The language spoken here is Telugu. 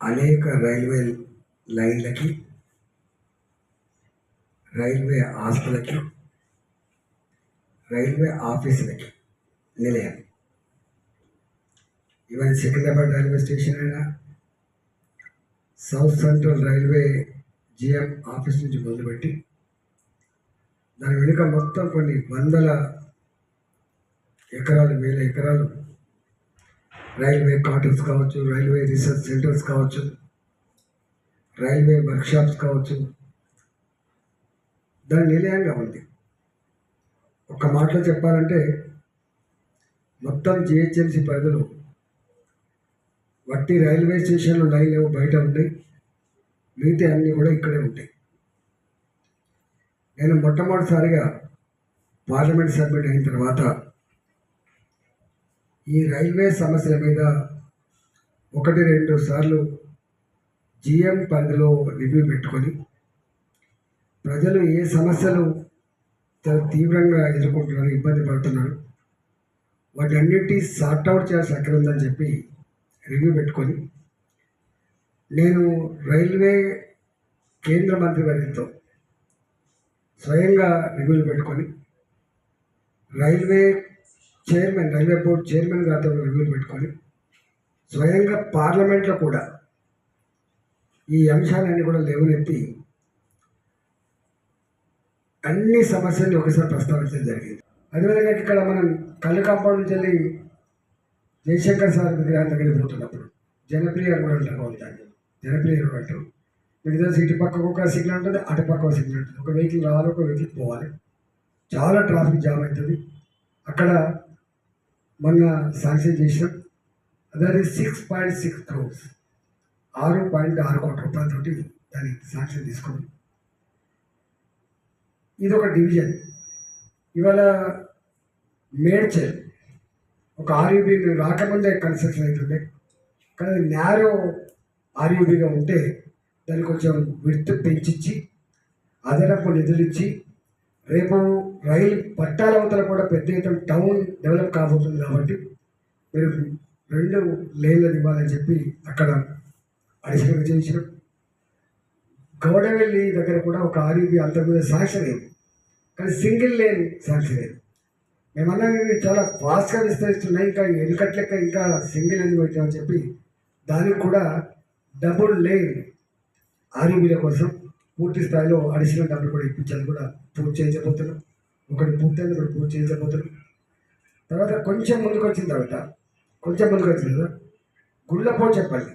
అనేక రైల్వే లైన్లకి రైల్వే ఆస్తులకి రైల్వే ఆఫీసులకి నిలయం. ఈవెన్ సికింద్రాబాద్ రైల్వే స్టేషన్ అయినా south central railway GM office నుంచి మొదలుపెట్టి దాని వెనుక మొత్తం కొన్ని వందల ఎకరాలు వేల ఎకరాలు రైల్వే క్వార్టర్స్ కావచ్చు రైల్వే రీసెర్చ్ సెంటర్స్ కావచ్చు రైల్వే వర్క్షాప్స్ కావచ్చు. దాని నిలయంగా ఉంది. ఒక మాటలో చెప్పాలంటే మొత్తం జిహెచ్ఎంసీ పరిధిలో వట్టి రైల్వే స్టేషన్లు లైన్ బయట ఉన్నాయి. మిగతా అన్నీ కూడా ఇక్కడే ఉంటాయి. నేను మొట్టమొదటిసారిగా పార్లమెంట్ సబ్మిట్ అయిన తర్వాత ఈ రైల్వే సమస్యల మీద ఒకటి రెండు సార్లు జిఎం పరిధిలో రివ్యూ పెట్టుకొని ప్రజలు ఏ సమస్యలు తీవ్రంగా ఎదుర్కొంటున్నారు ఇబ్బంది పడుతున్నారు వాటన్నిటి సార్ట్ అవుట్ అక్కడ ఉందని చెప్పి రివ్యూ పెట్టుకొని నేను రైల్వే కేంద్ర మంత్రి వర్యంతో స్వయంగా రివ్యూలు పెట్టుకొని railway chairman railway board chairman గారితో రివ్యూలు పెట్టుకొని స్వయంగా పార్లమెంట్లో కూడా ఈ అంశాలన్నీ కూడా లేవనెత్తి అన్ని సమస్యల్ని ఒకసారి ప్రస్తావించడం జరిగింది. అదేవిధంగా ఇక్కడ మనం కళ్ళు కాంపౌండ్ నుంచి వెళ్ళి జయశంకర్ సార్ విగ్రహం దగ్గరికి పోతున్నప్పుడు జనప్రియ రోడ్ అంటారు దాన్ని జనప్రియ రోడ్ అంటారు మీకు తెలిసి ఇటు పక్కకు ఒక సిగ్నల్ ఉంటుంది అటు పక్క ఒక సిగ్నల్ ఉంటుంది. ఒక వెహికల్ రావాలి ఒక వెహికల్ పోవాలి. చాలా ట్రాఫిక్ జామ్ అవుతుంది. అక్కడ మొన్న శాంక్షన్ చేసాం దాని సిక్స్ పాయింట్ సిక్స్ క్రోర్స్ ఆరు పాయింట్ ఆరు కోట్ల రూపాయలతోటి దాన్ని శాంక్షన్ తీసుకున్నాం. ఇది ఒక డివిజన్ ఇవాళ మేడ్చల్ ఒక ఆర్యూబీ రాకముందే కన్స్ట్రక్షన్ అవుతుండే కానీ నేరో ఆర్యూబీగా ఉంటే దాన్ని కొంచెం విడుతు పెంచిచ్చి అదనపు నిధులు ఇచ్చి రేపు రైలు పట్టాల అవతల కూడా పెద్ద ఎత్తున టౌన్ డెవలప్ కాబోతుంది కాబట్టి మీరు రెండు లేన్లు ఇవ్వాలని చెప్పి అక్కడ అడిషనల్గా చేసినాం గౌడవెల్లి దగ్గర కూడా ఒక ఆర్యూబీ అంతకుముందు శాంక్షన్ అయింది. కానీ సింగిల్ లేన్ శాంక్షన్ అయింది. మేమన్నా ఇవి చాలా ఫాస్ట్గా విస్తరిస్తున్నాయి ఇంకా ఎన్నికట్ ఇంకా సింగిల్ ఎందుకు పెట్టామని చెప్పి దానికి కూడా డబుల్ లేన్ ఆర్యూబీల కోసం పూర్తి స్థాయిలో అడిషనల్ డబ్బులు కూడా ఇప్పించాలి కూడా పూర్తి చేయించబోతున్నాం. ఒకటి పూర్తయింది ఒకటి పూర్తి చేయించబోతున్నాం. తర్వాత కొంచెం ముందుకు వచ్చిన తర్వాత కొంచెం ముందుకు వచ్చిన తర్వాత గుళ్ళపో చెప్పాలి